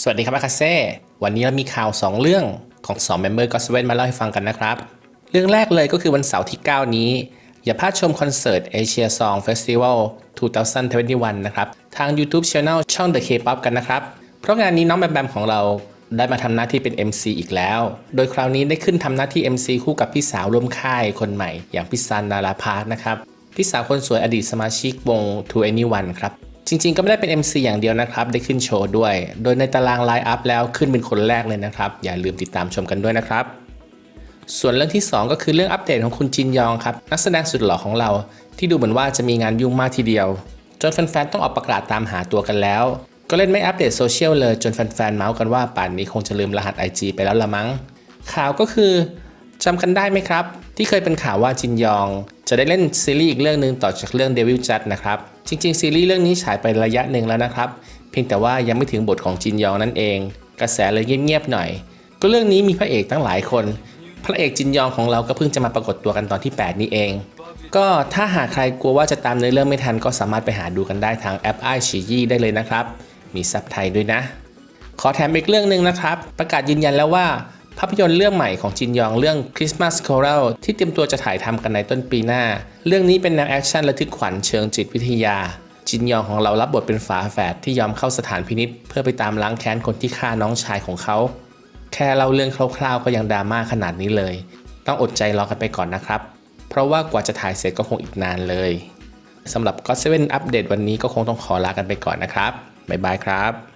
สวัสดีครับอาคาเซ่วันนี้เรามีข่าว 2 เรื่องของ2เมมเบอร์ก็สเวนมาเล่าให้ฟังกันนะครับ เรื่องแรกเลยก็คือวันเสาร์ที่ 9 นี้ อย่าพลาดชมคอนเสิร์ต Asia Song Festival 2021 นะครับ ทาง YouTube Channel ช่อง The K-pop กันนะครับ เพราะงานนี้น้องแบมแบมของเราได้มาทำหน้าที่เป็น MC อีกแล้ว โดยคราวนี้ได้ขึ้นทำหน้าที่ MC คู่กับพี่สาวร่วมค่ายคนใหม่ อย่างพี่ซันดาราพาร์นะครับ พี่สาวคนสวยอดีตสมาชิกวง To Anyone ครับ จริงๆ ก็ไม่ได้เป็น MC อย่างเดียวนะครับ ได้ขึ้นโชว์ด้วย โดยในตารางไลน์อัพแล้วขึ้นเป็นคนแรกเลยนะครับ อย่าลืมติดตามชมกันด้วยนะครับ ส่วนเรื่องที่ 2 ก็คือเรื่องอัปเดตของคุณจินยองครับนักแสดงสุดหล่อของเรา ที่ดูเหมือนว่าจะมีงานยุ่งมากทีเดียว จนแฟนๆต้องออกประกาศตามหาตัวกันแล้ว ก็เล่นไม่อัปเดตโซเชียลเลยจนแฟนๆเมาส์กันว่าป่านนี้คงจะลืมรหัส IG ไปแล้วละมั้งข่าวก็คือจำกันได้ไหมครับ ที่เคยเป็นข่าวว่าจินยอง จะได้เล่นซีรีส์อีกเรื่องหนึ่งต่อจากเรื่อง Devil j u d นะครับ จริงๆ ซีรีส์เรื่องนี้ฉายไประยะหนึ่งแล้วนะครับ เพียงแต่ว่ายังไม่ถึงบทของจินยองนั่นเอง กระแสเลยเงียบๆหน่อย ก็เรื่องนี้มีพระเอกตั้งหลายคน พระเอกจินยองของเราก็เพิ่งจะมาปรากฏตัวกันตอนที่ 8 นี้เอง ก็ถ้าหากใครกลัวว่าจะตามเนื้อเรื่องไม่ทันก็สามารถไปหาดูกันได้ทางแอปไอชียี่ได้เลยนะครับ มีซับไทยด้วยนะ ขอแถมอีกเรื่องหนึ่งนะครับ ประกาศยืนยันแล้วว่า ภาพยนตร์เรื่องใหม่ของจินยองเรื่อง Christmas Choral ที่เตรียมตัวจะถ่ายทำกันในต้นปีหน้า เรื่องนี้เป็นแนวแอคชั่นระทึกขวัญเชิงจิตวิทยา จินยองของเรารับบทเป็นฝาแฝดที่ยอมเข้าสถานพินิษเพื่อไปตามล้างแค้นคนที่ฆ่าน้องชายของเขา แค่เล่าเรื่องคร่าวๆก็ยังดราม่าขนาดนี้เลย ต้องอดใจรอกันไปก่อนนะครับ เพราะว่ากว่าจะถ่ายเสร็จก็คงอีกนานเลยสำหรับ God 7อัปเดตวันนี้ก็คงต้องขอลากันไปก่อนนะครับบ๊ายบายครับ